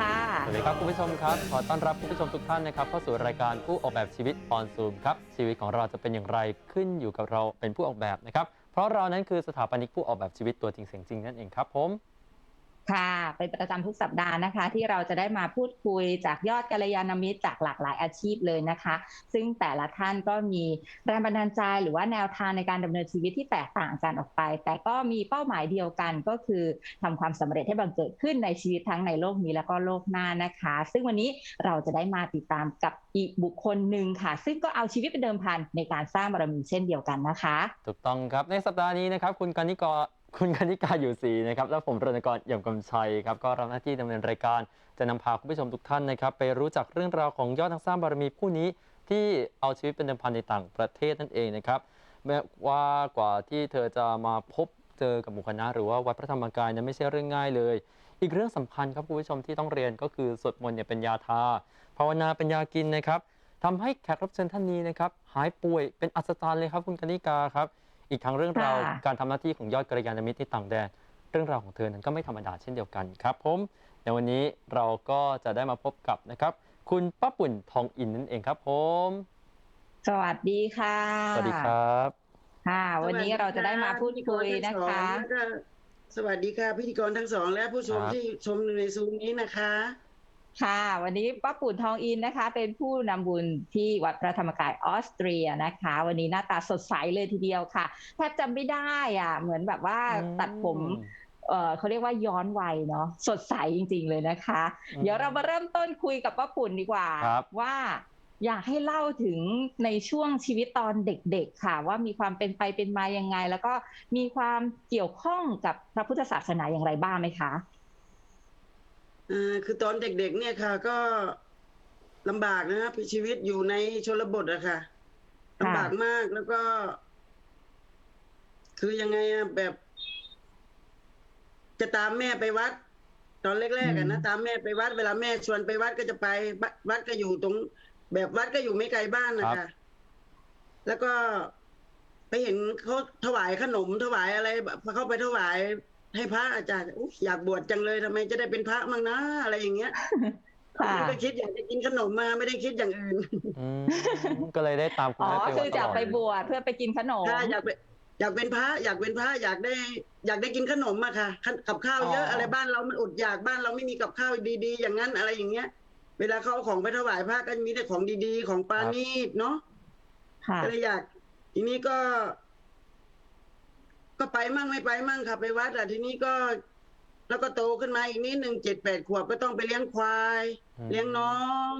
สวัสดีค่ะ สวัสดีครับคุณผู้ชมครับ ขอต้อนรับคุณผู้ชมทุกท่านนะครับเข้าสู่รายการผู้ออกแบบชีวิตออนซูมครับ ชีวิตของเราจะเป็นอย่างไรขึ้นอยู่กับเราเป็นผู้ออกแบบนะครับ เพราะเรานั้นคือสถาปนิกผู้ออกแบบชีวิตตัวจริงเสียงจริงนั่นเองครับผม ค่ะ เป็นประจำทุกสัปดาห์นะคะ ที่เราจะได้มาพูดคุยจากยอดกัลยาณมิตรจากหลากหลายอาชีพเลยนะคะ ซึ่งแต่ละท่านก็มีแรงบันดาลใจหรือว่าแนวทางในการดำเนินชีวิตที่แตกต่างกันออกไป แต่ก็มีเป้าหมายเดียวกันก็คือทำความสำเร็จให้บังเกิดขึ้นในชีวิตทั้งในโลกนี้แล้วก็โลกหน้านะคะ ซึ่งวันนี้เราจะได้มาติดตามกับอีกบุคคลหนึ่งค่ะ ซึ่งก็เอาชีวิตเป็นเดิมพันในการสร้างบารมีเช่นเดียวกันนะคะ ถูกต้องครับในสัปดาห์นี้นะครับ คุณกนิกร คุณกนิกาอยู่ศรีนะครับและผมรณกรเอี่ยมกำชัยครับก็รับหน้าที่ดำเนินรายการจะนำพาคุณผู้ชมทุกท่านนะครับไปรู้จักเรื่องราวของยอดนักสร้างบารมีผู้นี้ที่เอาชีวิตเป็นเดิมพันในต่างประเทศนั่นเองนะครับแม้ว่ากว่าที่เธอจะมาพบเจอกับหมู่คณะหรือว่าวัดพระธรรมกายนั้นไม่ใช่เรื่องง่ายเลย อีกเรื่องสำคัญครับคุณผู้ชมที่ต้องเรียนก็คือสวดมนต์เนี่ยเป็นยาทาภาวนาเป็นยากินนะครับทำให้แขกรับเชิญท่านนี้นะครับหายป่วยเป็นอัศจรรย์เลยครับคุณกนิกาครับ อีกทั้งเรื่องราวค่ะ การทำหน้าที่ของยอดกัลยาณมิตรที่ต่างแดน เรื่องราวของเธอนั้นก็ไม่ธรรมดาเช่นเดียวกันครับผมในวันนี้เราก็จะได้มาพบกับนะครับ คุณป้าปุ่นทองอินนั่นเองครับผมสวัสดีค่ะสวัสดีครับ ค่ะ วันนี้เราจะได้มาพูดคุยนะคะ สวัสดีค่ะพิธีกรทั้งสองและผู้ชมครับ ที่ชมในซูมนี้นะคะ ค่ะ วันนี้ป้าปุ่นทองอินนะคะ เป็นผู้นำบุญที่วัดพระธรรมกายออสเตรียนะคะ วันนี้หน้าตาสดใสเลยทีเดียวค่ะแทบจำไม่ได้อะ เหมือนแบบว่าอืมตัดผมเออเขาเรียกว่าย้อนวัยเนาะสดใสจริง ๆเลยนะคะอืมเดี๋ยวเรามาเริ่มต้นคุยกับป้าปุ่นดีกว่าครับว่าอยากให้เล่าถึงในช่วงชีวิตตอนเด็กๆ ค่ะ ว่ามีความเป็นไปเป็นมายังไง แล้วก็มีความเกี่ยวข้องกับพระพุทธศาสนาอย่างไรบ้างไหมคะ อ่าคือตอนเด็กๆเนี่ยค่ะ ก็ลำบากนะครับชีวิตอยู่ในชนบทอะค่ะลำบากมากแล้วก็ คือยังไงอะแบบ จะตามแม่ไปวัด ตอนแรกๆอะนะอืมตามแม่ไปวัด เวลาแม่ชวนไปวัดก็จะไปวัดวัดก็อยู่ตรง แบบวัดก็อยู่ไม่ไกลบ้านนะคะแล้วก็ไปเห็นเขาถวายขนมถวายอะไรแบบเขาไปถวาย ให้พระอาจารย์อุ๊ยอยากบวชจังเลยทำไมจะได้เป็นพระมั่งนะอะไรอย่างเงี้ยค่ะก็คิดอยากจะกินขนมมาไม่ได้คิดอย่างอื่นอืมก็เลยได้ตามคุณอ๋อแม่ไปคืวัอดตจะลอดไปบวชเพื่อไปกินขนมถ้าอยากเป็นอยากเป็นพระอยากเป็นพระอยากได้ อยากได้กินขนมอะค่ะขนกับข้าวเยอะอ๋อออะไรบ้านเรามันอดอยากบ้านเราไม่มีกับข้าวดีๆ อย่างนั้นอะไรอย่างเงี้ย เวลาเขาเอาของไปถวายพระก็มีแต่ของดีๆ ของปานีตเนาะค่ะก็เลยอยาก ทีนี้ก็ ก็ไปมั่งไม่ไปมั่งค่ะไปวัดอะทีนี้ก็ แล้วก็โตขึ้นมาอีกนิดหนึ่งเจ็ดแปดขวบก็ต้องไปเลี้ยงควาย อืม เลี้ยงน้อง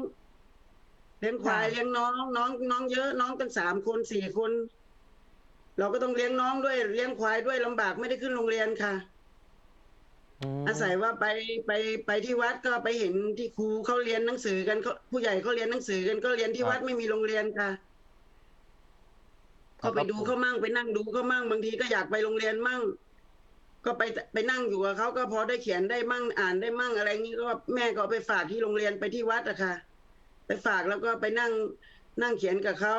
เลี้ยงควายค่ะเลี้ยงน้องน้องน้องเยอะน้องกันสามคนสี่คน เราก็ต้องเลี้ยงน้องด้วยเลี้ยงควายด้วยลำบากไม่ได้ขึ้นโรงเรียนค่ะ มอาศัยว่าไปไปไปที่วัดก็ไปเห็นที่ครูเขาเรียนหนังสือกันเขาผู้ใหญ่เขาเรียนหนังสือกันก็เรียนที่วัดไม่มีโรงเรียนค่ะ ก็ไปดูเขามั่งไปนั่งดูเขามั่งบางทีก็อยากไปโรงเรียนมั่ง ก็ไปไปนั่งอยู่กับเขาก็พอได้เขียนได้มั่งอ่านได้มั่งอะไรอย่างนี้ก็แม่ก็เอาไปฝากที่โรงเรียนไปที่วัดอะค่ะ ไปฝากแล้วก็ไปนั่งนั่งเขียนกับเขา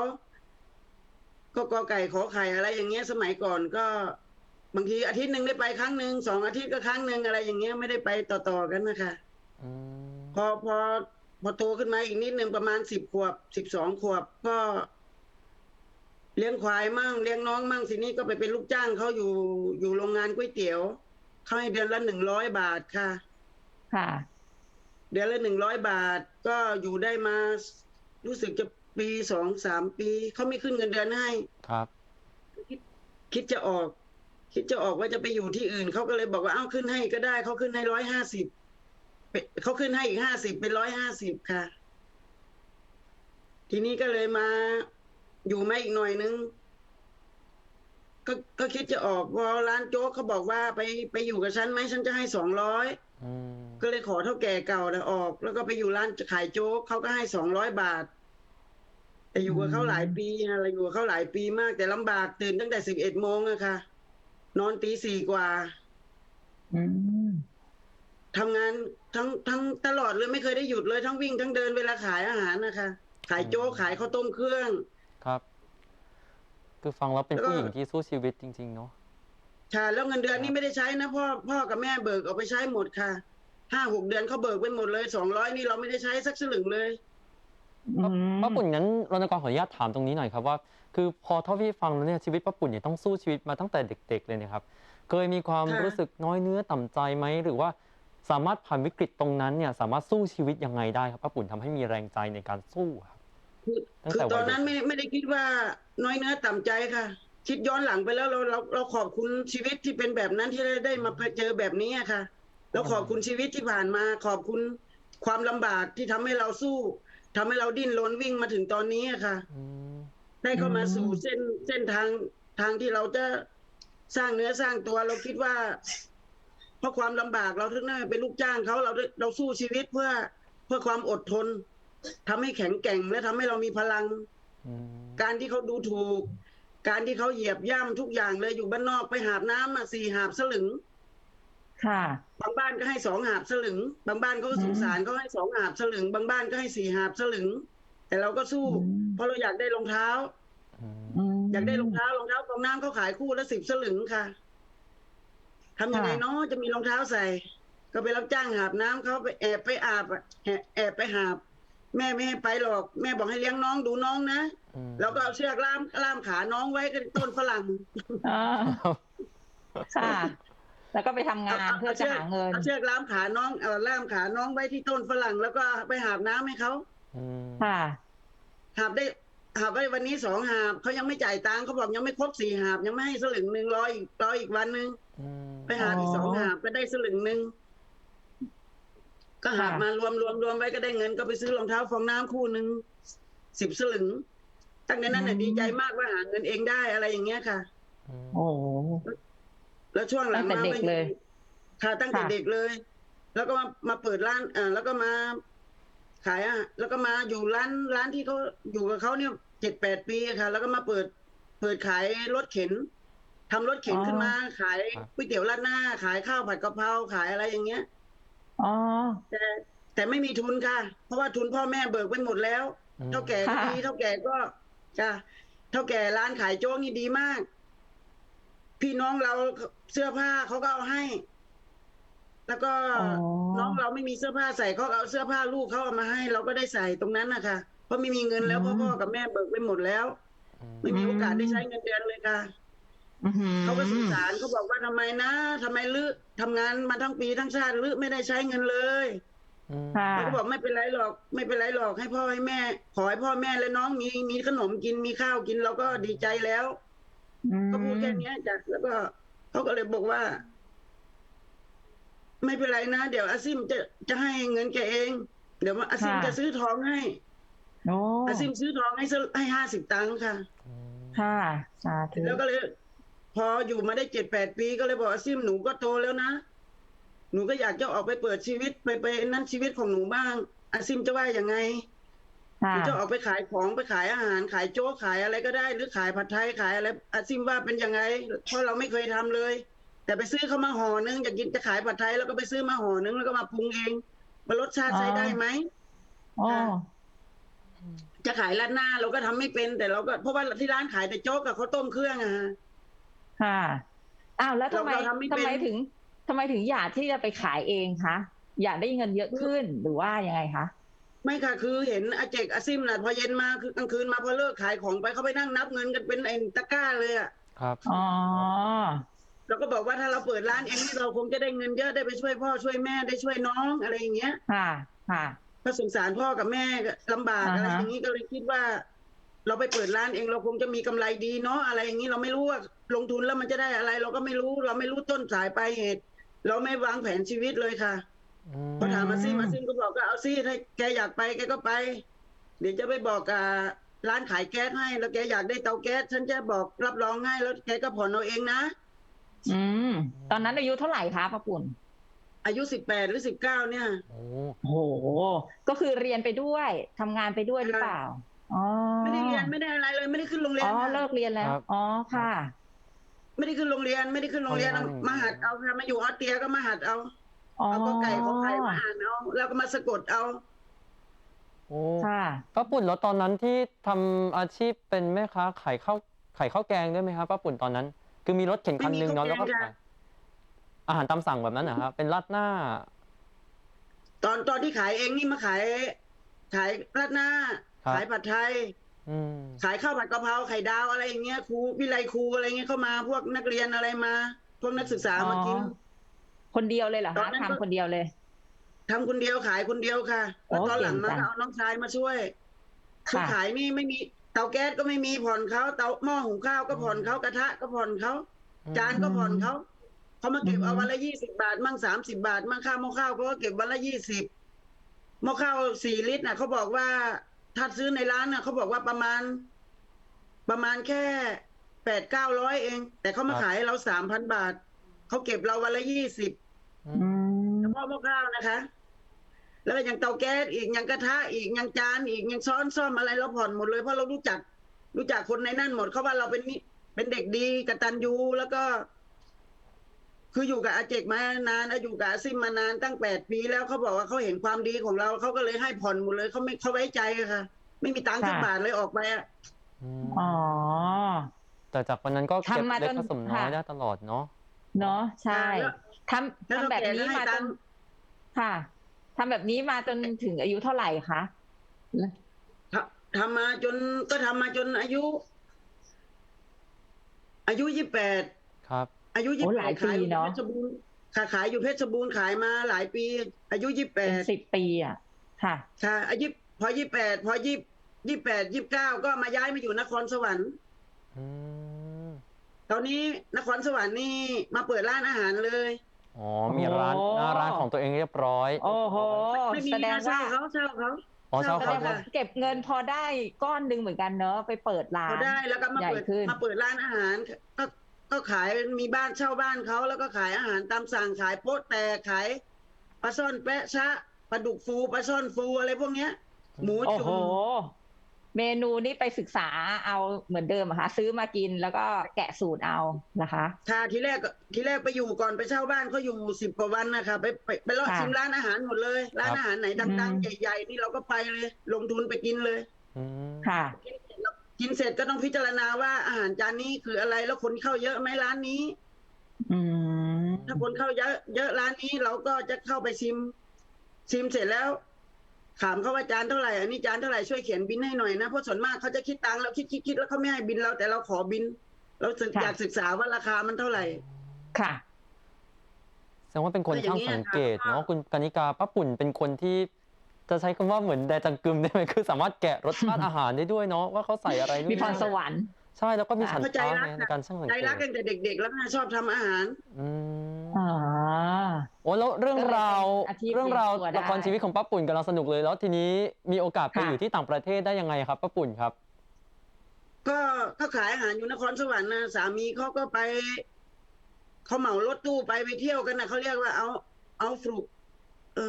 ก็กอไก่ขอไข่อะไรอย่างเงี้ยสมัยก่อนก็บางทีอาทิตย์หนึ่งได้ไปครั้งหนึ่งสองอาทิตย์ก็ครั้งหนึ่งอะไรอย่างเงี้ยไม่ได้ไปต่อๆกันนะคะอืมพอพอพอโตขึ้นมาอีกนิดหนึ่งประมาณสิบขวบสิบสองขวบก็ เลี้ยงควายมั่งเลี้ยงน้องมั่งทีนี้ก็ไปเป็นลูกจ้างเขาอยู่อยู่โรงงานก๋วยเตี๋ยวเขาให้เดือนละหนึ่งร้อยบาทค่ะ ค่ะ เดือนละหนึ่งร้อยบาทก็อยู่ได้มา รู้สึกจะปีสองสามปีเขาไม่ขึ้นเงินเดือนให้ครับ คิดจะออก คิดจะออกว่าจะไปอยู่ที่อื่นเขาก็เลยบอกว่าเอ้าขึ้นให้ก็ได้เขาขึ้นให้ร้อยห้าสิบเขาขึ้นให้อีกห้าสิบเป็นร้อยห้าสิบค่ะ ทีนี้ก็เลยมา อยู่มาอีกหน่อยนึงก็ก็คิดจะออกพอร้านโจ๊กเขาบอกว่าไปไปอยู่กับฉันไหมฉันจะให้สองร้อยอืมก็เลยขอเท่าแก่เก่านะออก แล้วก็ไปอยู่ร้านขายโจ๊กเขาก็ให้สองร้อยบาท แต่อยู่กับเขาหลายปีนะเราอยู่กับเขาหลายปีมาก แต่ลำบากตื่นตั้งแต่สิบเอ็ดโมงอะค่ะ นอนตีสี่กว่าอืมทำงานทั้งทั้งตลอดเลยไม่เคยได้หยุดเลยทั้งวิ่งทั้งเดินเวลาขายอาหารนะคะ ขายโจ๊กขายข้าวต้มเครื่อง ครับคือฟังแล้วเป็นแล้วก็ผู้หญิงที่สู้ชีวิตจริง ๆ เนาะค่ะ แล้วเงินเดือนนี่ไม่ได้ใช้นะพ่อพ่อกับแม่เบิกเอาไปใช้หมดค่ะห้าหกเดือนเขาเบิกไปหมดเลยสองร้อยนี่เราไม่ได้ใช้สักสลึงเลยอืมป้าปุ่นงั้นรณกรขออนุญาตถามตรงนี้หน่อยครับว่า คือพอเท่าที่ฟังแล้วเนี่ยชีวิตป้าปุ่นเนี่ยต้องสู้ชีวิตมาตั้งแต่เด็ก ๆ เลยนะครับ เคยมีความค่ะรู้สึกน้อยเนื้อต่ำใจไหมหรือว่าสามารถผ่านวิกฤตตรงนั้นเนี่ย สามารถสู้ชีวิตยังไงได้ครับป้าปุ่นทำให้มีแรงใจในการสู้ครับคือ ตั้งคือแต่ตวัอยนเด็กนั้นไม่ไม่ได้คิดว่าน้อยเนื้อต่ำใจค่ะ คิดย้อนหลังไปแล้วเราเราเราขอบคุณชีวิตที่เป็นแบบนั้นที่ได้ได้มาเจอแบบนี้อะค่ะเราขอบคุณชีวิตที่ผ่านมา ขอบคุณความลำบากที่ทำให้เราสู้ทำให้เราดิ้นรนวิ่งมาถึงตอนนี้อะค่ะ อืมได้เข้ามาอืมสู่เส้นเส้นทางทางที่เราจะสร้างเนื้อสร้างตัวเราคิดว่า เพราะความลำบากเราถึงได้เป็นลูกจ้างเขาเราได้เราสู้ชีวิตเพื่อเพื่อความอดทน ทำให้แข็งแกร่งและทำให้เรามีพลังอืมการที่เขาดูถูก การที่เขาเหยียบย่ำทุกอย่างเลยอยู่บ้านนอกไปหาบน้ำมาสี่หาบสลึง ค่ะบางบ้านก็ให้สองหาบสลึง บางบ้านเขาก็สงสารเขาให้สองหาบสลึง บางบ้านก็ให้สี่หาบสลึง แต่เราก็สู้อืมเพราะเราอยากได้รองเท้าอืมมอยากได้รองเท้ารองเท้าฟองน้ำเขาขายคู่ละสิบสลึงค่ะทำยังไงค่ะเนาะจะมีรองเท้าใส่ ก็ไปรับจ้างหาบน้ำเขาไปแอบไปอาบอะแอบแอบไปหาบ แม่ไม่ให้ไปหรอกแม่บอกให้เลี้ยงน้องดูน้องนะอืมแล้วก็เอาเชือกล่ามล่ามขาน้องไว้กับต้นฝรั่งอ่าค่ะ แล้วก็ไปทำงานเอาเพื่อจะหาเงินเอาเชือกล่ามขาน้องเอาล่ามขาน้องไว้ที่ต้นฝรั่ง แล้วก็ไปหาบน้ำให้เขาอืมค่ะหาบได้หาบไว้วันนี้สองหาบเขายังไม่จ่ายตังค์เขาบอกยังไม่ครบสี่หาบยังไม่ให้สลึงหนึ่งรออีกรออีกวันหนึ่งอืมไปหาอีกอ๋อสองหาบก็ได้สลึงหนึ่ง ก็หาบค่ะมารวมรวมรวมไว้ก็ได้เงินก็ไปซื้อรองเท้าฟองน้ำคู่หนึ่งสิบสลึง ตั้งแต่นั้นน่ะดีใจมากว่าหาเงินเองได้อะไรอย่างเงี้ยค่ะอืมโอ้โหแล้วช่วงหลังตั้งแต่มาเด็กเลยค่ะตั้งแต่ค่ะเด็กเลย แล้วก็มามาเปิดร้านอ่าแล้วก็มา ขายอะแล้วก็มาอยู่ร้านร้านที่เขาอยู่กับเขาเนี่ยเจ็ดแปดปีอะค่ะ แล้วก็มาเปิด เปิดขายรถเข็นทำรถเข็นขึ้นมา ขายก๋วยเตี๋ยวราดหน้า ขายข้าวผัดกะเพราขายอะไรอย่างเงี้ย อ๋อ แต่แต่ไม่มีทุนค่ะ เพราะว่าทุนพ่อแม่เบิกไปหมดแล้ว อืม เท่าแก่ก็ค่ะ ดีเท่าแก่ก็จ้ะเท่าแก่ร้านขายโจ๊กนี่ดีมาก พี่น้องเราเสื้อผ้าเขาก็เอาให้ แล้วก็อ๋อ น้องเราไม่มีเสื้อผ้าใส่เขาก็เอาเสื้อผ้าลูกเขาเอามาให้ เราก็ได้ใส่ตรงนั้นนะคะเพราะไม่มีเงินแล้วอืม เพราะพ่อกับแม่เบิกไปหมดแล้วอืมไม่มีโอกาสได้ใช้เงินเดือนเลยค่ะอื้อหือ เขาก็สงสารเขาบอกว่าทำไมนะทำไมลือทำงานมาทั้งปีทั้งชาติลือไม่ได้ใช้เงินเลยอืมค่ะเขาก็บอกไม่เป็นไรหรอกไม่เป็นไรหรอกให้พ่อให้แม่ ขอให้พ่อแม่และน้องมีมีขนมกินมีข้าวกินเราก็ดีใจแล้วอืมก็พูดแค่เนี้ยจ้ะแล้วก็เขาก็เลยบอกว่า ไม่เป็นไรนะเดี๋ยวอาซิมจะจะให้เงินแกเอง เดี๋ยวอาซิมจะซื้อทองให้โอ้อาซิมซื้อทองให้สักให้ห้าสิบตังค์ค่ะอืมค่ะสาธุแล้วก็เลย พออยู่มาได้เจ็ดแปดปีก็เลยบอกอาซิมหนูก็โตแล้วนะ หนูก็อยากจะออกไปเปิดชีวิตไปไปนั่นชีวิตของหนูบ้างอาซิมจะว่ายังไงหค่ะนูจะออกไปขายของไปขายอาหาร ขายโจ๊กขายอะไรก็ได้ หรือขายผัดไทยขายอะไรอาซิมว่าเป็นยังไงเพราะเราไม่เคยทำเลย แต่ไปซื้อเขามาห่อนึงอยากกินจะขายผัดไทยแล้วก็ไปซื้อมาห่อนึงแล้วก็มาปรุงเองว่ารสชาติอ๋อใช้ได้ไหมอ๋อจะขายร้านหน้าเราก็ทำไม่เป็นแต่เราก็เพราะว่าที่ร้านขายแต่โจ๊กกับข้าวต้มเครื่องอะฮะ ค่ะอ้าวแล้วทำไมเราทำไม่เป็นทำไมถึงทำไมถึงอยากที่จะไปขายเองคะอยากได้เงินเยอะขึ้นหรือว่ายังไงคะไม่ค่ะคือเห็นอาเจกอาซิมน่ะพอเย็นมาคือกลางคืนมาพอเลิกขายของไปเขาไปนั่งนับเงินกันเป็นไอ้ตะกร้าเลยอะครับอ๋อเราก็บอกว่าถ้าเราเปิดร้านเองนี่เราคงจะได้เงินเยอะได้ไปช่วยพ่อช่วยแม่ได้ช่วยน้องอะไรอย่างเงี้ย ค่ะ ค่ะก็สงสารพ่อกับแม่ลำบากอ่าฮะอะไรอย่างนี้ก็เลยคิดว่า เราไปเปิดร้านเองเราคงจะมีกำไรดีเนาะอะไรอย่างนี้เราไม่รู้ว่าลงทุนแล้วมันจะได้อะไร เราก็ไม่รู้ เราไม่รู้ต้นสายปลายเหตุ เราไม่วางแผนชีวิตเลยค่ะอืมพอถามมาซิมาซิมก็บอกก็เอาซิถ้าแกอยากไปแกก็ไป เดี๋ยวจะไปบอกกับร้านขายแก๊สให้ แล้วแกอยากได้เตาแก๊สฉันจะบอกรับรองให้แล้วแกก็ผ่อนเอาเองนะอืมตอนนั้นอายุเท่าไหร่คะป้าปุ่นอายุสิบแปดหรือสิบเก้าเนี่ยโอ้โอ้โหก็คือเรียนไปด้วยทำงานไปด้วยหรือเปล่าอ๋อ ไม่ได้เรียนไม่ได้อะไรเลย ไม่ได้ขึ้นโรงเรียนอ๋อค่ะเลิกเรียนแล้ว อ๋อค่ะ ไม่ได้ขึ้นโรงเรียนไม่ได้ขึ้นโรงเรียนเอามาหัดเอาค่ะมาอยู่ออสเตรียก็มาหัดเอาอ๋อเอาก็ไก่ก็ไก่มาอ่านเอาแล้วก็มาสะกดเอาโอ้ค่ะป้าปุ่นแล้วตอนนั้นที่ทำอาชีพเป็นแม่ค้าขายข้าวขายข้าวแกงด้วยไหมครับป้าปุ่นตอนนั้น คือมีรถเข็นคันหนึงเนาะไม่แล้วมีก็ข้าวแกงขายอาหารตามสั่งแบบนั้นนะครับเป็นราดหน้า ตอนตอนที่ขายเองนี่มาขาย ขายราดหน้าครับขายผัดไทยอืม ขายข้าวผัดกะเพราไข่ดาวอะไรอย่างเงี้ยครูวิไลครูอะไรเงี้ยเข้ามาพวกนักเรียนอะไรมา พวกนักศึกษามากินอ๋อคนเดียวเลยเหรอตอคะนนั้นก็ทำคนเดียวเลยทำคนเดียวขายคนเดียวค่ะแล้วโอ้ตอนหลังมาเก่งจังก็เอาน้องชายมาช่วยคือค่ะขายนี่ไม่มีเตาแก๊สก็ไม่มีผ่อนเขาเตาหม้อหุงข้าวก็ผ่อนเขากระทะก็ผ่อนเขาจานก็ผ่อนเขาเขามาเก็บเอาวันละยี่สิบาท มั่งสามสิบาท มั่งข้าวหม้อข้าวเขาก็เก็บวันละยี่สิบหม้อข้าวสี่ลิตรน่ะเขาบอกว่า ถ้าซื้อในร้านน่ะเขาบอกว่าประมาณ ประมาณแค่แปดเก้าร้อยเอง แต่เขามาครับขายให้เราสามพันบาท เขาเก็บเราวันละยี่สิบอือืมมเฉพาะหม้อข้าวนะคะ แล้วก็ยังเตาแก๊สอีกยังกระทะอีกยังจานอีกยังช้อนซ่อมอะไรเราผ่อนหมดเลยเพราะเรารู้จัก รู้จักคนในนั่นหมดเขาว่าเราเป็นนี่เป็นเด็กดีกตัญญูแล้วก็ คืออยู่กับอาเจกมานานแล้วอยู่กับอาซิมมานานตั้งแปดปีแล้วเขาบอกว่าเขาเห็นความดีของเราเขาก็เลยให้ผ่อนหมดเลยเขาไม่เขาไว้ใจอะค่ะ ไม่มีตังค์สักค่ะบาทเลยออกไปอะอืมอ๋อแต่จากวันนั้นก็เก็บทำมาเล็กจนผสมน้อยค่ะได้ตลอดเนาะเนาะใช่แล้วทำแล้วทำแบบนี้ก็แกให้มาจตันงค์ค่ะทำแบบนี้มาจนถึงอายุเท่าไหร่คะทำทำมาจนก็ทำมาจนอายุ อายุยี่แปดครับ อายุยี่โอ้สิบหลายขายปีอยู่เนอะเพชรบูรณ์ค่ะขายอยู่เพชรบูรณ์ขายมาหลายปี อายุยี่แปเป็นดสิบปีอะค่ะค่ะอายุพอยี่แปดพอยี่ยี่แปดยี่เก้าก็มาย้ายมาอยู่นครสวรรค์อืมตอนนี้นครสวรรค์นี่มาเปิดร้านอาหารเลยอ๋อมีร้านโอ้หน้าร้านของตัวเองเรียบร้อย โอ้โหไม่มีแสดงนะเช่าว่าเขาเช่าเขาอ๋อเช่าแสเขาดงว่าเก็บเงินพอได้ก้อนหนึ่งเหมือนกันเนอะไปเปิดร้านพอได้แล้วก็มาเปิดใหญ่ขึ้นมาเปิดร้านอาหารก็ ก็ขายมีบ้านเช่าบ้านเขาแล้วก็ขายอาหารตามสั่งขายโป๊ะแต่ขายปลาซ่อนแปะชะปลาดุกฟูปลาซ่อนฟูอะไรพวกเนี้ย หมูโอ้จุ่โหมเมนูนี่ไปศึกษาเอาเหมือนเดิมเหรอคะซื้อมากินแล้วก็แกะสูตรเอานะคะค่ะทีแรกก็ทีแรกไปอยู่ก่อนไปเช่าบ้านเขาอยู่สิบกว่าวันนะคะไปไปไปเลาะค่ะชิมร้านอาหารหมดเลย ร้านครับอาหารไหนดังอืมๆใหญ่ ๆ นี่เราก็ไปเลย ลงทุนไปกินเลยอืมค่ะ กินเสร็จก็ต้องพิจารณาว่าอาหารจานนี้คืออะไรแล้วคนเข้าเยอะไหมร้านนี้อืมถ้าคนเข้าเยอะเยอะร้านนี้เราก็จะเข้าไปชิม ชิมเสร็จแล้ว ถามเขาว่าจานเท่าไหร่อันนี้จานเท่าไหร่ช่วยเขียนบินให้หน่อยนะเพราะส่วนมากเขาจะคิดตังค์แล้วคิดคิดคิดแล้วเขาไม่ให้บินเราแต่เราขอบิน เราสึกค่ะอยากศึกษาว่าราคามันเท่าไหร่ ค่ะแสดงว่าเป็นคนก็อย่าช่างงเงี้ยสังเกตค่ะเนาะคุณกนิกาป้าปุ่นเป็นคนที่ จะใช้คำว่าเหมือนแดจังกึมได้ไหมคือสามารถแกะรสชาติอาหารได้ด้วยเนาะว่าเขาใส่อะไรนู่นมีพรนี่สวรรค์ใช่แล้วก็มีฉันเข้าใจทะรักไงอะในการช่างสังใจเกรักตตั้งแต่เด็ก ๆ แล้วนะชอบทำอาหาร อืมอ๋อ โอ้แล้วเรื่องราวก็เลยเป็นอาชีพเรื่องราวเลี้ยงตัวได้ ละครชีวิตของป้าปุ่นกำลังสนุกเลย แล้วทีนี้มีโอกาสไปค่ะ อยู่ที่ต่างประเทศได้ยังไงครับป้าปุ่นครับ ก็ก็ขายอาหารอยู่นครสวรรค์นะสามีเขาก็ไปเขาเหมารถตู้ไปไปเที่ยวกันนะเขาเรียกว่าเอาเอาฟลุกเอ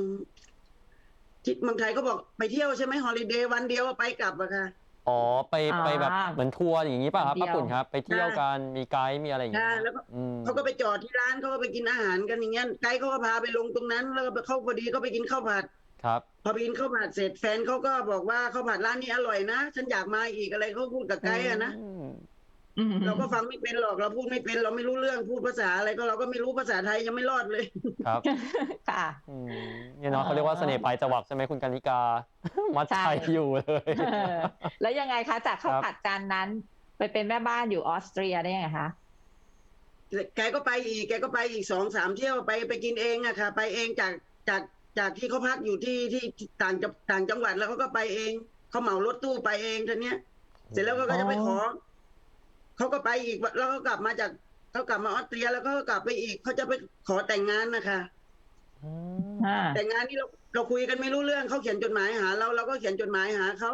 อ ที่เมืองไทยก็บอกไปเที่ยวใช่ไหมฮอลิเดย์วันเดียวไปกลับอะค่ะ อ๋อไปอ่าไปแบบเหมือนทัวร์อย่างนี้ป่ะครับเดียวป้าปุ่นครับ ไปเที่ยวกันมีไกด์มีอะไรอย่างเงี้ใช่ยแล้วก็ อืมเขาก็ไปจอดที่ร้านเขาก็ไปกินอาหารกันอย่างเงี้ยไกด์เขาก็พาไปลงตรงนั้น แล้วก็ไปเข้าพอดีเขาไปกินข้าวผัด ครับ พอไปกินข้าวผัดเสร็จแฟนเขาก็บอกว่าข้าวผัดร้านนี้อร่อยนะ ฉันอยากมาอีกอะไรเขาพูดกับไกด์อะนะ อืมอืม เราก็ฟังไม่เป็นหรอกเราพูดไม่เป็น เราไม่รู้เรื่องพูดภาษาอะไรก็เราก็ไม่รู้ภาษาไทยยังไม่รอดเลยครับค่ะอืมเนี่ยเนาะเขาเรียกว่าเสน่ห์ปลายจวักใช่ไหมคุณกานิกา มัดใช่ใจอยู่เลยเออแล้วยังไงคะ จากข้าวครับผัดจานนั้น ไปเป็นแม่บ้านอยู่ออสเตรียได้ยังไงคะแกก็ไปอีกแกก็ไปอีกสองสามเที่ยวไปไปกินเองอะค่ะ ไปเองจากจากจากที่เขาพักอยู่ที่ที่ต่างจังต่างจังหวัดแล้วเขาก็ไปเองเขาเหมารถตู้ไปเองทีเนี้ย เสร็จแล้วก็จะไปขอ เขาก็ไปอีกแล้วก็กลับมาจากเขากลับมาออสเตรีย แล้วเขาก็กลับไปอีกเขาจะไปขอแต่งงานนะคะอืมอ่าแต่งงานนี่เราเราคุยกันไม่รู้เรื่องเขาเขียนจดหมายหา เราเราก็เขียนจดหมายหาเขา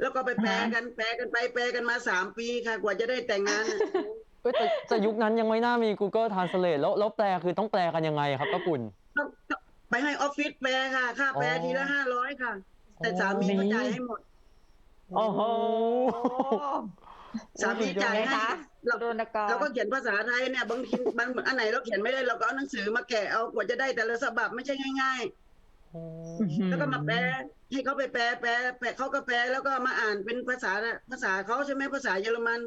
แล้วก็ไปแปลกันแปลกันไปแปลกันมาสามปีค่ะ กว่าจะได้แต่งงานน่ะเอ้ยแต่แต่ยุคนั้นยังไม่น่ามี Google Translate แล้วแล้วแปลคือต้องแปลกันยังไงครับป้าปุ่นต้องไปให้ออฟฟิศแปลค่ะ ค่าแปลอ๋อทีละห้าร้อยค่ะ แต่สามีก็จ่ายให้หมด โอ้โห สามีจ่ายไงให้คะเราโดนกรเราก็เขียนภาษาไทยเนี่ยบางทีบางอันไหนเราเขียนไม่ได้เราก็เอาหนังสือมาแกะเอากว่าจะได้แต่ละฉบับไม่ใช่ง่ายโอ้ๆแล้วก็มาแปลให้เขาไปแปลแปลแปลเขาก็แปลแล้วก็มาอ่านเป็นภาษาภาษาเขาใช่ไหมภาษาเยอรมัน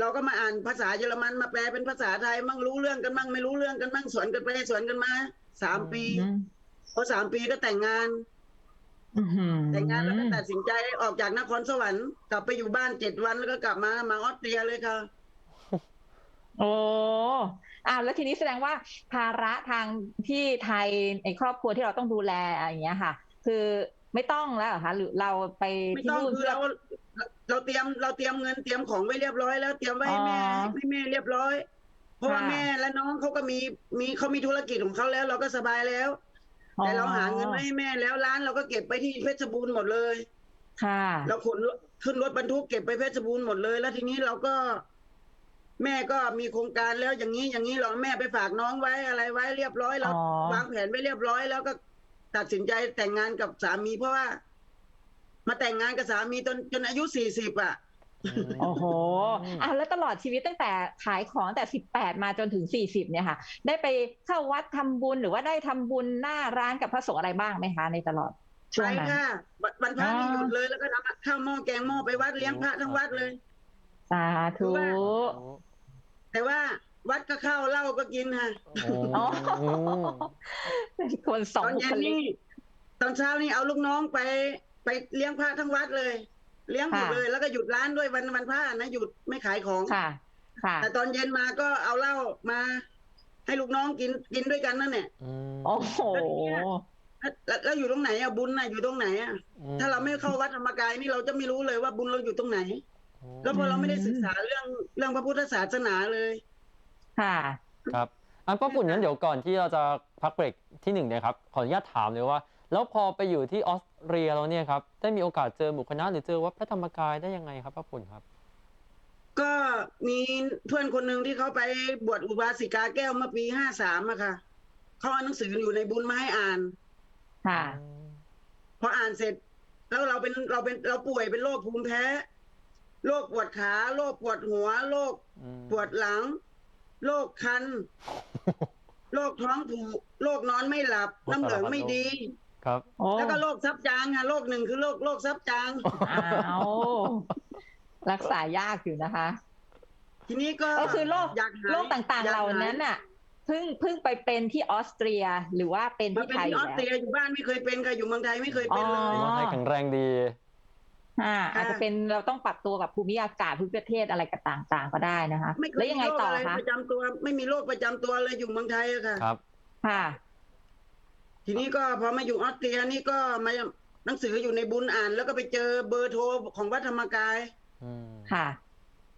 เราก็มาอ่านภาษาเยอรมันมาแปลเป็นภาษาไทยมั่งรู้เรื่องกันมั่งไม่รู้เรื่องกันมั่งสวนกันไปสวนกันมาสามปีอืมพอสามปีก็แต่งงานอื้อหือ แต่งงานแล้วก็ตัดสินใจออกจากนครสวรรค์กลับไปอยู่บ้านเจ็ดวันแล้วก็กลับมามาออสเตรียเลยค่ะ โอ้อ้าวแล้วทีนี้แสดงว่าภาระทางที่ไทยในครอบครัวที่เราต้องดูแลอะไรอย่างเงี้ยค่ะ คือไม่ต้องแล้วเหรอคะหรือเราไปไม่ที่ต้องนู่นคือเพื่อเราเราเตรียมเราเตรียมเงินเตรียมของไว้เรียบร้อยแล้วเตรียมไว้ให้แม่อ๋อให้แม่เรียบร้อยเพราะว่าค่ะแม่และน้องเขาก็มีมีเขามีธุรกิจของเขาแล้ว เราก็สบายแล้ว แต่เราหาเงินไว้ให้แม่แล้วร้านเราก็เก็บไปที่เพชรบูรณ์หมดเลย ค่ะ เราขนรถขึ้นรถบรรทุกเก็บไปเพชรบูรณ์หมดเลย แล้วทีนี้เราก็ แม่ก็มีโครงการแล้วอย่างนี้อย่างนี้เราแม่ไปฝากน้องไว้อะไรไว้เรียบร้อยเราอ๋อ วางแผนไว้เรียบร้อย แล้วก็ตัดสินใจแต่งงานกับสามีเพราะว่า มาแต่งงานกับสามีจนจนอายุสี่สิบอะ โอ้โหอะแล้วตลอดชีวิตตั้งแต่ขายของแต่สิบแปดมาจนถึงสี่สิบเนี่ยค่ะ ได้ไปเข้าวัดทำบุญหรือว่าได้ทำบุญหน้าร้านกับพระสงฆ์อะไรบ้างไหมคะในตลอดช่วไปงนั้นค่ะวันวันพระนี่อ๋อหยุดเลยแล้วก็ทำข้าวหม้อแกงหม้อไปวัดเลี้ยงพระทั้งวัดเลย สาธุแต่ว่าวัดก็เข้าเหล้าก็กินค่ะอ๋อเป็นคนสอตงอนบุเย็คนลิกนี่ตอนเช้านี่เอาลูกน้องไป ไปเลี้ยงพระทั้งวัดเลย เลี้ยงหมดค่ะ เลย แล้วก็หยุดร้านด้วยวันวันพระนะหยุดไม่ขายของ ค่ะ ค่ะ แต่ตอนเย็นมาก็เอาเหล้ามา ให้ลูกน้องกินกินด้วยกันนั่นแหละโอ้โห แล้วแล้วอยู่ตรงไหนอะบุญน่ะอยู่ตรงไหนอะถ้าเราไม่เข้าวัดธรรมกายนี่เราจะไม่รู้เลยว่าบุญเราอยู่ตรงไหนแล้วพอเราไม่ได้ศึกษาเรื่องเรื่องพระพุทธศาสนาเลย ค่ะ ครับอันป้าปุ่นงั้นเดี๋ยวก่อนที่เราจะพักเบรกที่หนึ่งเนยครับขออนุญาตถามเลยว่า แล้วพอไปอยู่ที่ออสเตรียแล้วเนี่ยครับได้มีโอกาสเจอหมู่คณะหรือเจอวัดพระธรรมกายได้ยังไงครับป้าปุ่นครับ ก็มีเพื่อนคนหนึ่งที่เขาไปบวชอุบาสิกาแก้วเมื่อปีห้าสามอะค่ะเขาเอาหนังสืออยู่ในบุญมาให้อ่านค่ะพออ่านเสร็จ แล้วเราเป็นเราเป็นเราป่วยเป็นโรคภูมิแพ้โรคปวดขาโรคปวดหัวโรคอืมปวดหลังโรคคันโรคท้องผูกโรคนอนไม่หลับ น้ำเหลืองไม่ดี ครับโอ้แล้วก็โรคซับจางค่ะโรคหนึ่งคือโรคโรคซับจางอ้าวรักษายากอยู่นะคะ ทีนี้ก็ก็คือโรคอยากหายโรคต่างๆอยกเหล่านั้นน่ะเพิ่งเพิ่งไปเป็นที่ออสเตรียหรือว่าเป็นมาที่เป็นไทยที่ออยู่อสแล้วเตรียอยู่บ้านไม่เคยเป็นค่ะอยู่เมืองไทยไม่เคยเป็นเลยอ๋อว่าไทยแข็งแรงดีอ่าอาจจะเป็นเราต้องปรับตัวกับภูมิอากาศภูมิประเทศอะไรก็ต่างๆก็ได้นะคะไม่เคแล้วยยังมีไงโรคต่ออะไรคะประจำตัวไม่มีโรคประจำตัวเลยอยู่เมืองไทยอะค่ะครับ ค่ะ ทีนี้ก็พอมาอยู่ออสเตรียนี่ก็มาหนังสืออยู่ในบุญอ่าน แล้วก็ไปเจอเบอร์โทรของวัดธรรมกายอืมค่ะ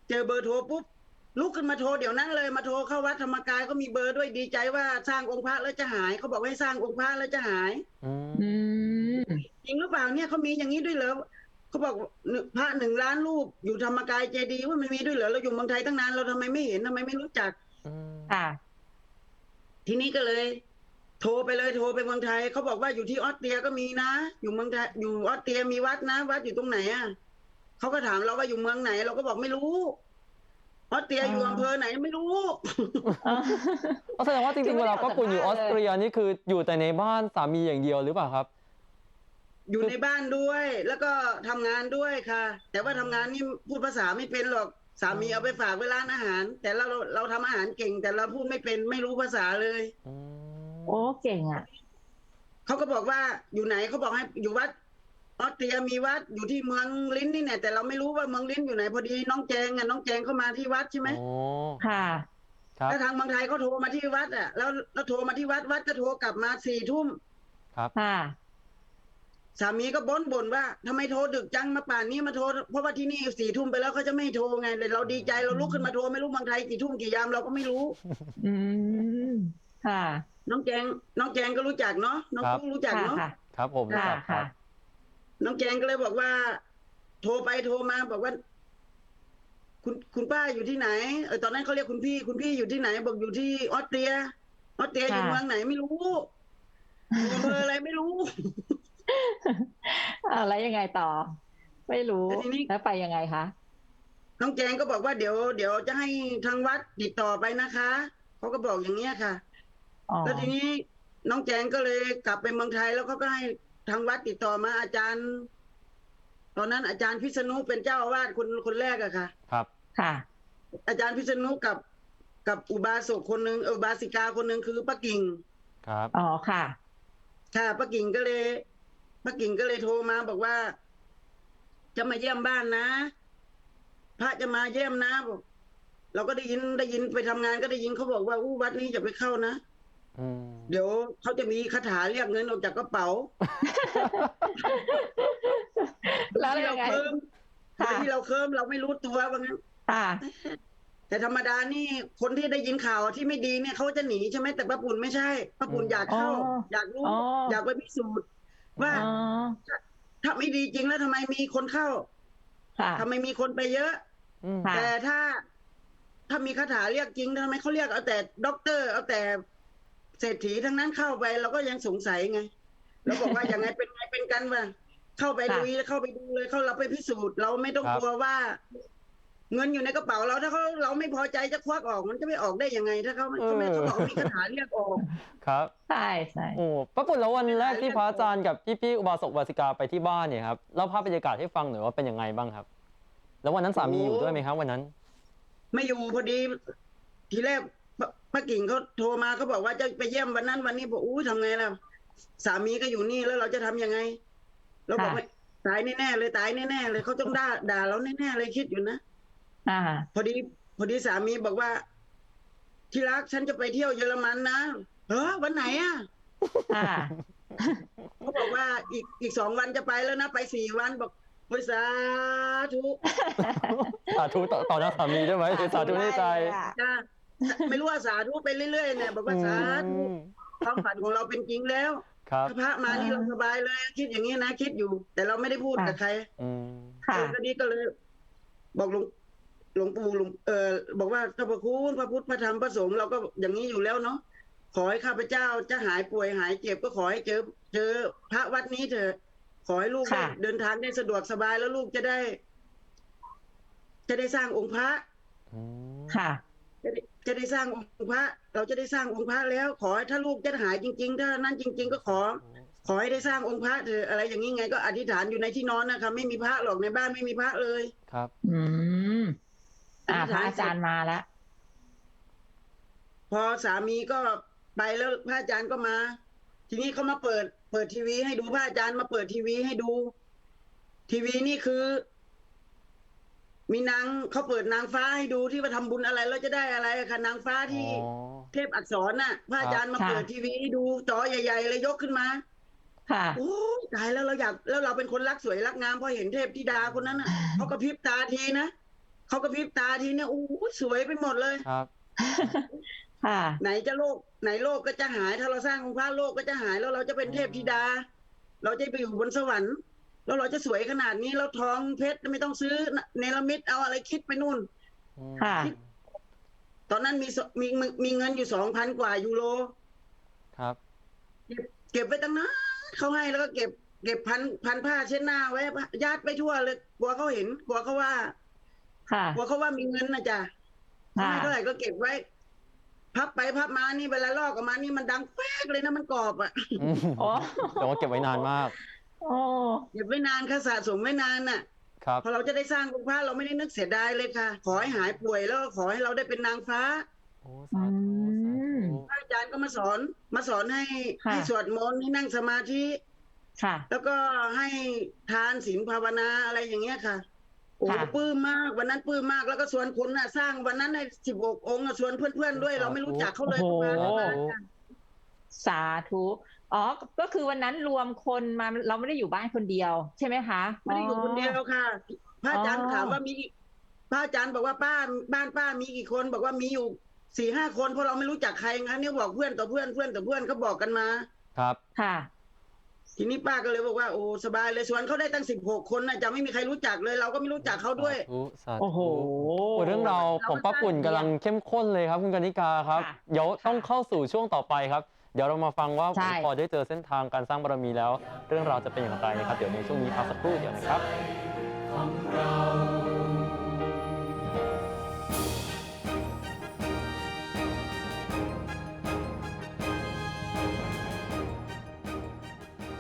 เจอเบอร์โทรปุ๊บลุกขึ้นมาโทรเดี๋ยวนั้นเลยมาโทรเข้าวัดธรรมกายก็มีเบอร์ด้วยดีใจว่าสร้างองค์พระแล้วจะหายเขาบอกให้สร้างองค์พระแล้วจะหายอืมอืมจริงหรือเปล่าเนี่ยเขามีอย่างนี้ด้วยเหรอเขาบอกหนึ่งพระหนึ่งล้านรูปอยู่ธรรมกายเจดีย์ว่ามันมีด้วยเหรอเราอยู่เมืองไทยตั้งนานเราทำไมไม่เห็นทำไมไม่รู้จักอืมค่ะทีนี้ก็เลย โทรไปเลยโทรไปเมืองไทยเขาบอกว่าอยู่ที่ออสเตรียก็มีนะ อยู่เมืองไทยอยู่ออสเตรียมีวัดนะ วัดอยู่ตรงไหนอะเขาก็ถามเราว่าอยู่เมืองไหน เราก็บอกไม่รู้ออสเตรียอยู่อ๋อออำเภอไหนไม่รู้ก็แสดงว่าจคืริองไม่ๆเวได้ลาออกป้าปุ่นอยู่จากอบ้าอนสเลยเตรียนี่คืออยู่แต่ในบ้านสามีอย่างเดียวหรือเปล่าครับ อยู่ในบ้านด้วย แล้วก็ทำงานด้วยค่ะ แต่ว่าทำงานนี่พูดภาษาไม่เป็นหรอกสามีเอาไปฝากไว้ร้านอาหาร แต่เราเราเราทำอาหารเก่ง แต่เราพูดไม่เป็นไม่รู้ภาษาเลยอืม โอ้เก่งอะเขาก็บอกว่าอยู่ไหนเขาบอกให้อยู่วัดออสเตรียมีวัดอยู่ที่เมืองลิ้นนี่เนี่ยแต่เราไม่รู้ว่าเมืองลิ้นอยู่ไหนพอดีน้องแจงอะน้องแจงเข้ามาที่วัดใช่ไหมโอ้ค่ะครับแล้วทางเมืองไทยเขาโทรมาที่วัดอะแล้วแล้วโทรมาที่วัดวัดก็โทรกลับมาสี่ทุ่มครับค่ะสามีก็บ่นบ่นว่าทำไมโทรดึกจังมาป่านนี้มาโทรเพราะว่าที่นี่สี่ทุ่มไปแล้วเขาจะไม่ให้โทรไงเลยเราดีใจเราลุกขึ้นมาโทรไม่รู้เมืองไทยกี่ทุ่มกี่ยามเราก็ไม่รู้ อืมค่ะ น้องแจงน้องแจงก็รู้จักเนาะน้องครับ กุ้งรู้จักค่ะเนาะค่ะครับผมรู้ค่ะจักครัค่ะ บ น้องแจงก็เลยบอกว่า โทรไปโทรมาบอกว่า คุณคุณป้าอยู่ที่ไหนเออตอนนั้นเขาเรียกคุณพี่ คุณพี่อยู่ที่ไหน บอกอยู่ที่ออสเตรียออสเตรียอยู่ค่ะ เมืองไหนไม่รู้อยู่อำเภออะไรไม่รู้อ่าแล้วยังไงต่อ ไม่รู้แล้วทีนี้ แล้วไปยังไงคะน้องแจงก็บอกว่าเดี๋ยวเดี๋ยวจะให้ทางวัดติดต่อไปนะคะเขาก็บอกอย่างเงี้ยค่ะอ๋อ แล้วทีนี้น้องแจงก็เลยกลับไปเมืองไทยแล้วเขาก็ให้ทางวัดติดต่อมาอาจารย์ ตอนนั้นอาจารย์พิษณุเป็นเจ้าอาวาสคนคนแรกอะค่ะ ครับ ค่ะ อาจารย์พิษณุกับกับอุบาสกคนหนึ่งเอออุบาสิกาคนหนึ่งคือป้ากิ่ง ครับ อ๋อ ค่ะ ค่ะป้ากิ่งก็เลยป้ากิ่งก็เลยโทรมาบอกว่า จะมาเยี่ยมบ้านนะ พระจะมาเยี่ยมนะบอกเราก็ได้ยินได้ยินไปทำงานก็ได้ยินเขาบอกว่าอู้วัดนี้จะไปเข้านะ อืมเดี๋ยวเขาจะมีคาถาเรียกเงินออกจากกระเป๋าแล้วที่ยัเรางไง เคิมค่ะ ที่เราเคิมเราไม่รู้ตัวว่างั้น ค่ะ แต่ธรรมดานี่คนที่ได้ยินข่าวที่ไม่ดีเนี่ยเขาจะหนีใช่ไหมแต่ป้าปุ่นไม่ใช่ป้าปุ่นอยากเข้า อ๋ออยากรู้ อ๋ออยากไปพิสูจน์ว่าอ๋อ ถ้าไม่ดีจริงแล้วทำไมมีคนเข้าค่ะ ทำไมมีคนไปเยอะ อืม ค่ะ แต่ถ้า ถ้ามีคาถาเรียกจริงทำไมเขาเรียกเอาแต่ด็อกเตอร์เอาแต่ เศรษฐีทั้งนั้นเข้าไปเราก็ยังสงสัยไงเราบอกว่าอย่างไงเป็นไงเป็นกันว่าเข้าไปค่ะลุยเข้าไปดูเลยเข้าเราไปพิสูจน์เราไม่ต้องกลัวว่า เงินอยู่ในกระเป๋าเราถ้าเขาเราไม่พอใจจะควักออก มันจะไม่ออกได้ยังไง ถ้าเขาเขาไม่เขาบอกมีคาถาเรียกออก ครับใช่ใช่โอ้ป้าปุ่นแล้ววันแรกที่พระอาจารย์กับพี่ๆอุบาสกอุบาสิกาไปที่บ้านเนี่ยครับเล่าภาพบรรยากาศให้ฟังหน่อยว่าเป็นยังไงบ้างครับ แล้ววันนั้นสามีอยู่ด้วยไหมครับวันนั้น ไม่อยู่พอดีทีแรก ปป้ากิ่งเขาโทรมาเขาบอกว่าจะไปเยี่ยมวันนั้นวันนี้บอกอู้ทำไงล่ะสามีก็อยู่นี่แล้วเราจะทำยังไง เราบอกค่ะไม่ตายแน่ๆเลยตายแน่ๆเลยเขาต้องด่าด่าเราแน่ๆเลยคิดอยู่นะอ่า พอดี พอดีสามีบอกว่า ที่รักฉันจะไปเที่ยวเยอรมันนะเออวันไหนอะอ่าเขาบอกว่าอีกอีกสองวันจะไปแล้วนะไปสี่วันบอกบริสาธุสาธุต่อต่อหน้าสามีด้วยไหมสาธุในใจจ้า ไม่รู้ว่าสาธุไปเรื่อยๆเนี่ยบอกว่าสาธุอืมความฝันของเราเป็นจริงแล้วครับถ้าพระมานี่เราสบายเลย คิดอย่างนี้นะคิดอยู่ แต่เราไม่ได้พูดกับใครอืมค่ะเออก็นี้ก็เลย บอกหลวงหลวงปู่หลวงเออบอกว่าถ้าพระคุณพระพุทธพระธรรมพระสงฆ์เราก็อย่างนี้อยู่แล้วเนาะขอให้ข้าพเจ้าจะหายป่วยหายเจ็บก็ขอให้เจอ เจอพระวัดนี้เถอะขอให้ลูกได้ค่ะเดินทางได้สะดวกสบายแล้วลูกจะได้ จะได้สร้างองค์พระอืมค่ะ จะได้จะได้สร้างองค์พระ เราจะได้สร้างองค์พระแล้ว ขอให้ถ้าลูกจะหายจริง ๆ ถ้านั้นจริง ๆ ก็ขอ ขอให้ได้สร้างองค์พระเถอะอะไรอย่างนี้ไงก็อธิษฐานอยู่ในที่นอนนะคะไม่มีพระหรอกในบ้านไม่มีพระเลยครับ อืมอ่าพระอาจารย์มาแล้วพอสามีก็ไปแล้วพระอาจารย์ก็มา ทีนี้เขามาเปิด เปิดทีวีให้ดูพระอาจารย์มาเปิดทีวีให้ดู ทีวีนี่คือ มีนางเขาเปิดนางฟ้าให้ดูที่ว่าทำบุญอะไรแล้วจะได้อะไรอะค่ะนางฟ้าที่ อ๋อ เทพอักษรน่ะพระอาจารย์มาค่ะ เปิดทีวีให้ดูจอใหญ่ๆเลยยกขึ้นมาค่ะ โอ้ยตายแล้วเราอยากแล้วเราเป็นคนรักสวยรักงามพอเห็นเทพธิดาคนนั้นน่ะเขากระพริบตาทีนะเขากระพริบตาทีเนี่ยโอ้ยสวยไปหมดเลย ครับ ค่ะ ไหนจะโลกไหนโลกก็จะหายถ้าเราสร้างองค์พระโลกก็จะหายแล้วเราจะเป็นเทพธิดา เราจะไปอยู่บนสวรรค์ แล้วเราจะสวยขนาดนี้แล้วทองเพชรไม่ต้องซื้อเนลมิตเอาอะไรคิดไปนู่นอืมค่ะ ตอนนั้นมีสมีมีเงินอยู่สองพันกว่ายูโรครับเก็บเก็บไว้ตั้งนานเขาให้แล้วก็เก็บ เก็บพันพันผ้าเช็ดหน้าไว้ญาติไปทั่วเลยกลัวเขาเห็นกลัวเขาว่า ค่ะกลัวเขาว่ามีเงินนะจ๊ะค่ะให้เท่าไหร่ก็เก็บไว้ พับไปพับมานี่เวลาลอกออกมานี่มันดังแป๊กเลยนะมันกรอบอะอืมโอ้แต่ว่าเก็บไว้นานมาก โอ้เก็บไว้นานค่ะสะสมไว้นานน่ะ ครับ พอเราจะได้สร้างองค์พระเราไม่ได้นึกเสียดายเลยค่ะ ขอให้หายป่วยแล้วก็ขอให้เราได้เป็นนางฟ้า โอ้สาธุสาธุ พระอาจารย์ก็มาสอนมาสอนให้ค่ะ ให้สวดมนต์ให้นั่งสมาธิ ค่ะ แล้วก็ให้ทานศีลภาวนาอะไรอย่างเงี้ยค่ะโอ้ค่ะ ปลื้มมากวันนั้นปลื้มมากแล้วก็ชวนคนน่ะสร้างวันนั้นในสิบหกองค์อะชวนเพื่อนๆด้วย เราไม่รู้จักเขาเลยโอ้โห มาแล้วมากันสาธุ อ๋อ ก็คือวันนั้นรวมคนมาเราไม่ได้อยู่บ้านคนเดียว ใช่ไหมคะไม่ได้อยู่คนเดียวค่ะพระอาจารย์อ๋อถามว่ามีพระอาจารย์บอกว่าป้าบ้านป้ามีกี่คน บอกว่ามีอยู่สี่ห้าคนเพราะเราไม่รู้จักใครงั้นเนี่ยบอกเพื่อนต่อเพื่อนเพื่อนต่อเพื่อนเขาบอกกันมา ครับค่ะ ทีนี้ป้าก็เลยบอกว่าโอ้สบายเลยส่วนเขาได้ตั้งสิบหกคนนะจะไม่มีใครรู้จักเลย เราก็ไม่รู้จักเขาด้วยสาธุสาธุโอ้โหโอ้เรื่องราวของป้าปุ่นกำลังเข้มข้นเลยครับคุณกนิกาครับค่ะเดี๋ยวต้องเข้าสู่ช่วงต่อไปครับ เดี๋ยวเรามาฟังว่าใช่ พอได้เจอเส้นทางการสร้างบารมีแล้ว เรื่องราวจะเป็นอย่างไรนะครับ เดี๋ยวในช่วงนี้พักสักครู่เดียวนะครับ ของเรา